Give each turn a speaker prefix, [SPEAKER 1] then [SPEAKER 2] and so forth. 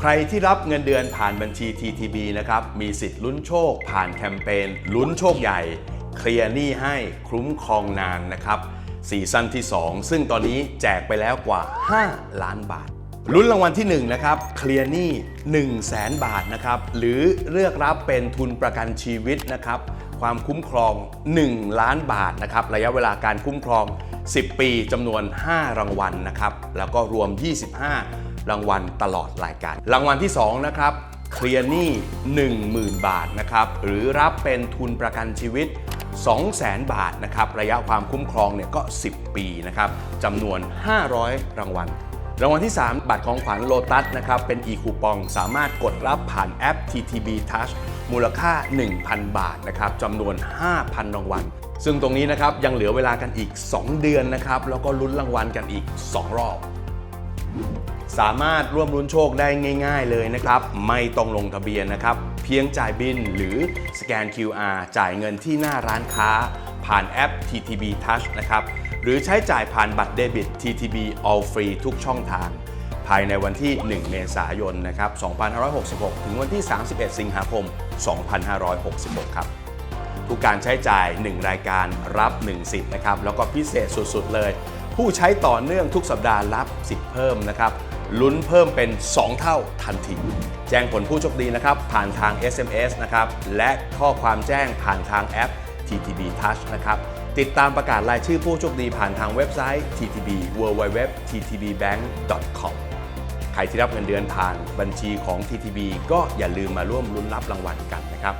[SPEAKER 1] ใครที่รับเงินเดือนผ่านบัญชี TTB นะครับ มีสิทธิ์ลุ้นโชค ผ่านแคมเปญลุ้นโชคใหญ่ เคลียร์หนี้ให้คุ้มครองนานนะครับซีซั่นที่ 2 ซึ่งตอนนี้แจกไปแล้วกว่า 5 ล้านบาทลุ้นรางวัลที่1นะครับเคลียร์หนี้1 0 0 0 0แสนบาทนะครับ หรือเลือกรับเป็นทุนประกันชีวิตนะครับ ความคุ้มครอง 1 ล้านบาทนะครับ ระยะเวลาการคุ้มครอง 10 ปีจำนวน 5 รางวัลนะครับ แล้วก็รวม 25 รางวัลตลอดรายการ รางวัลที่ 2 นะครับเคลียร์หนี้10,000 บาทนะครับหรือรับเป็นทุนประกันชีวิต 200,000 บาทนะครับระยะความคุ้มครองเนี่ยก็ 10 ปีนะครับจำนวน 500 รางวัลรางวัลที่ 3 บัตรของขวัญโลตัสนะครับเป็น e คูปองสามารถกดรับผ่านแอป TTB Touch มูลค่า 1,000 บาทนะครับจำนวน 5,000 รางวัล ซึ่งตรงนี้นะครับยังเหลือเวลากันอีก 2 เดือนนะครับแล้วก็ลุ้นรางวัลกันอีก 2 รอบ สามารถร่วมลุ้นโชคได้ง่าย ๆ เลยนะครับ ไม่ต้องลงทะเบียนนะครับ เพียงจ่ายบินหรือสแกน QR จ่ายเงินที่หน้าร้านค้า ผ่านแอป TTB Touch นะครับ หรือใช้จ่ายผ่านบัตรเดบิต TTB All Free ทุกช่องทาง ภายในวันที่ 1 เมษายนนะครับ 2566 ถึงวันที่ 31 สิงหาคม 2566 ครับทุกการใช้จ่าย 1 รายการรับ 1 สิทธิ์นะครับ แล้วก็พิเศษสุด ๆ เลย ผู้ใช้ต่อเนื่องทุกสัปดาห์รับสิทธิ์เพิ่มนะครับ ลุ้นเพิ่มเป็น 2 เท่าทันที แจ้งผลผู้โชคดีนะครับผ่านทาง SMS นะครับและข้อความแจ้งผ่านทางแอป TTB Touch นะครับติดตามประกาศรายชื่อผู้โชคดีผ่านทางเว็บไซต์ ttb www.ttbbank.com ใครที่รับเงินเดือนผ่านบัญชีของ TTB ก็อย่าลืมมาร่วมลุ้นรับรางวัลกันนะครับ